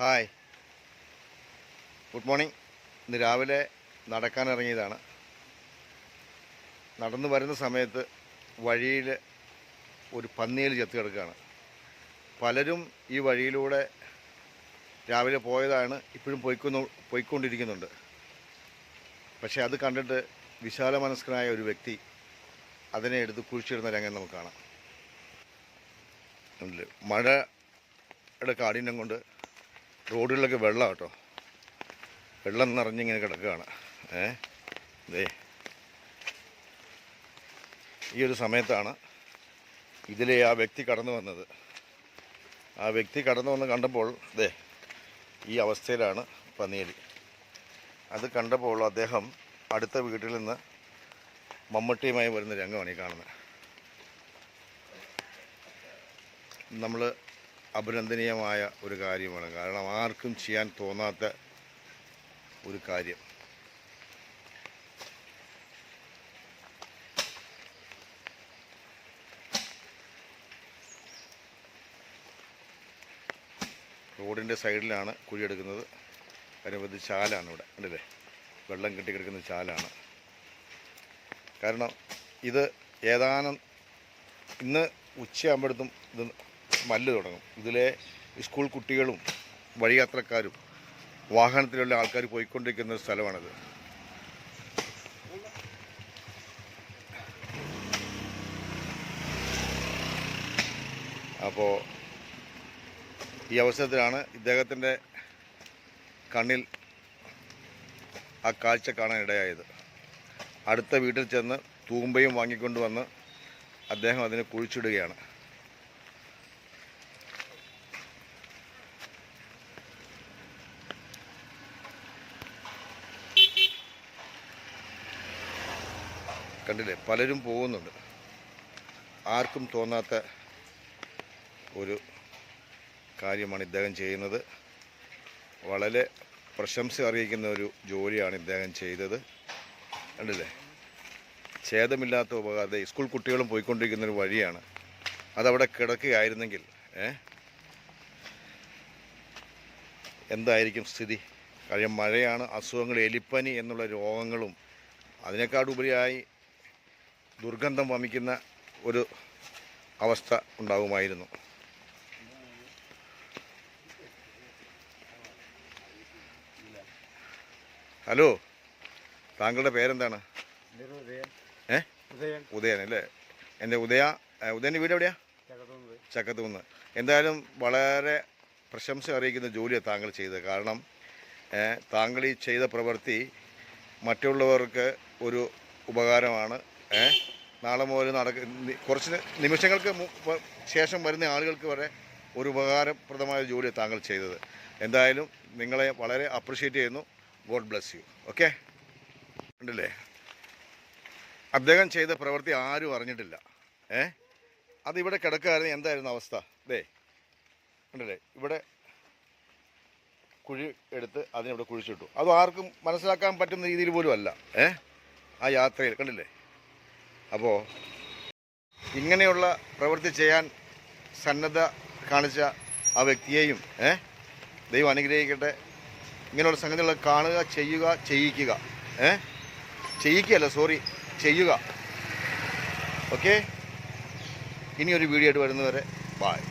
Hi. Good morning. ഇന്ന് രാവിലെ നടക്കാനിറങ്ങിയതാണ്. നടന്നു വരുന്ന സമയത്ത് വഴിയിൽ ഒരു പന്നിയിൽ ചെത്തി കിടക്കുകയാണ്. പലരും ഈ വഴിയിലൂടെ രാവിലെ പോയതാണ് ഇപ്പോഴും പോയിക്കൊന്നു പോയിക്കൊണ്ടിരിക്കുന്നുണ്ട്. പക്ഷേ അത് കണ്ടിട്ട് വിശാല മനസ്കനായ ഒരു വ്യക്തി അതിനെ എടുത്ത് കുഴിച്ചിടുന്ന രംഗം നമുക്ക് കാണാം. മഴയുടെ കാഠിന്യം കൊണ്ട് റോഡുകളിലൊക്കെ വെള്ളം കേട്ടോ. വെള്ളം നിറഞ്ഞിങ്ങനെ കിടക്കുകയാണ്. ഏ? ഈ ഒരു സമയത്താണ് ഇതിലെ ആ വ്യക്തി കടന്നു വന്നത്. ആ വ്യക്തി കടന്നു വന്ന് കണ്ടപ്പോൾ ദേ ഈ അവസ്ഥയിലാണ് പന്നിയലി. അത് കണ്ടപ്പോൾ അദ്ദേഹം അടുത്ത വീട്ടിൽ നിന്ന് മമ്മട്ടിയുമായി വരുന്ന രംഗമാണ് ഈ കാണുന്നത്. നമ്മൾ അഭിനന്ദനീയമായ ഒരു കാര്യമാണ്. കാരണം ആർക്കും ചെയ്യാൻ തോന്നാത്ത ഒരു കാര്യം. റോഡിന്റെ സൈഡിലാണ് കുഴിയെടുക്കുന്നത് കാര്യം ചാലാണ് ഇവിടെ. കണ്ടില്ലേ? വെള്ളം കെട്ടിക്കിടക്കുന്ന ചാലാണ്. കാരണം ഇത് ഏതാനും ഇന്ന് ഉച്ചയാകുമ്പോഴത്തും ഇത് മല്ല് തുടങ്ങും. ഇതിലെ സ്കൂൾ കുട്ടികളും വഴിയാത്രക്കാരും വാഹനത്തിലുള്ള ആൾക്കാർ പോയിക്കൊണ്ടിരിക്കുന്ന ഒരു സ്ഥലമാണിത്. അപ്പോൾ ഈ അവസരത്തിലാണ് ഇദ്ദേഹത്തിന്റെ കണ്ണിൽ ആ കാഴ്ച കാണാൻ ഇടയായത്. അടുത്ത വീട്ടിൽ ചെന്ന് തൂമ്പയും വാങ്ങിക്കൊണ്ടുവന്ന് അദ്ദേഹം അതിനെ കുഴിച്ചിടുകയാണ്. കണ്ടില്ലേ? പലരും പോകുന്നുണ്ട്. ആർക്കും തോന്നാത്ത ഒരു കാര്യമാണ് ഇദ്ദേഹം ചെയ്യുന്നത്. വളരെ പ്രശംസ അറിയിക്കുന്ന ഒരു ജോലിയാണ് ഇദ്ദേഹം ചെയ്തത്. കണ്ടില്ലേ? ഛേദമില്ലാത്ത ഉപകാരം. സ്കൂൾ കുട്ടികളും പോയിക്കൊണ്ടിരിക്കുന്ന ഒരു വഴിയാണ്. അതവിടെ കിടക്കുകയായിരുന്നെങ്കിൽ എന്തായിരിക്കും സ്ഥിതി? കാര്യം മഴയാണ് അസുഖങ്ങൾ എലിപ്പനി എന്നുള്ള രോഗങ്ങളും അതിനേക്കാളുപരിയായി ദുർഗന്ധം വമിക്കുന്ന ഒരു അവസ്ഥ ഉണ്ടാകുമായിരുന്നു ഹലോ താങ്കളുടെ പേരെന്താണ്? ഉദയൻ. ഏ? ഉദയൻ. ഉദയൻ അല്ലേ? എന്റെ ഉദയ ഉദയന്റെ വീട് എവിടെയാ? ചക്കത്തുനിന്ന് എന്തായാലും വളരെ പ്രശംസ അറിയിക്കുന്ന ജോലിയാണ് താങ്കൾ ചെയ്തത്. കാരണം താങ്കൾ ഈ ചെയ്ത പ്രവൃത്തി മറ്റുള്ളവർക്ക് ഒരു ഉപകാരമാണ്. ഏ, നാളെ മുതൽ നടക്ക കുറച്ച് നിമിഷങ്ങൾക്ക് ശേഷം വരുന്ന ആളുകൾക്ക് വരെ ഒരു ഉപകാരപ്രദമായ ജോലിയാണ് താങ്കൾ ചെയ്തത്. എന്തായാലും നിങ്ങളെ വളരെ അപ്രിഷ്യേറ്റ് ചെയ്യുന്നു. ഗോഡ് ബ്ലെസ് യു ഓക്കെ ഉണ്ടല്ലേ? അദ്ദേഹം ചെയ്ത പ്രവൃത്തി ആരും അറിഞ്ഞിട്ടില്ല. ഏ? അതിവിടെ കിടക്കുകയായിരുന്നു എന്തായിരുന്നു അവസ്ഥ? ദേ ഉണ്ടല്ലേ? ഇവിടെ കുഴി എടുത്ത് അതിനിവിടെ കുഴിച്ചിട്ടു. അത് ആർക്കും മനസ്സിലാക്കാൻ പറ്റുന്ന രീതിയിൽ പോലും അല്ല. ഏ? ആ യാത്രയിൽ. കണ്ടില്ലേ? അപ്പോൾ ഇങ്ങനെയുള്ള പ്രവൃത്തി ചെയ്യാൻ സന്നദ്ധ കാണിച്ച ആ വ്യക്തിയെയും ഏ ദൈവം അനുഗ്രഹിക്കട്ടെ. ഇങ്ങനെയുള്ള സംഗതികൾ കാണുക ചെയ്യുക ചെയ്യിക്കുക ഏ ചെയ്യിക്കുകയല്ല സോറി ചെയ്യുക. ഓക്കെ ഇനിയൊരു വീഡിയോ ആയിട്ട് വരുന്നവരെ ബായ്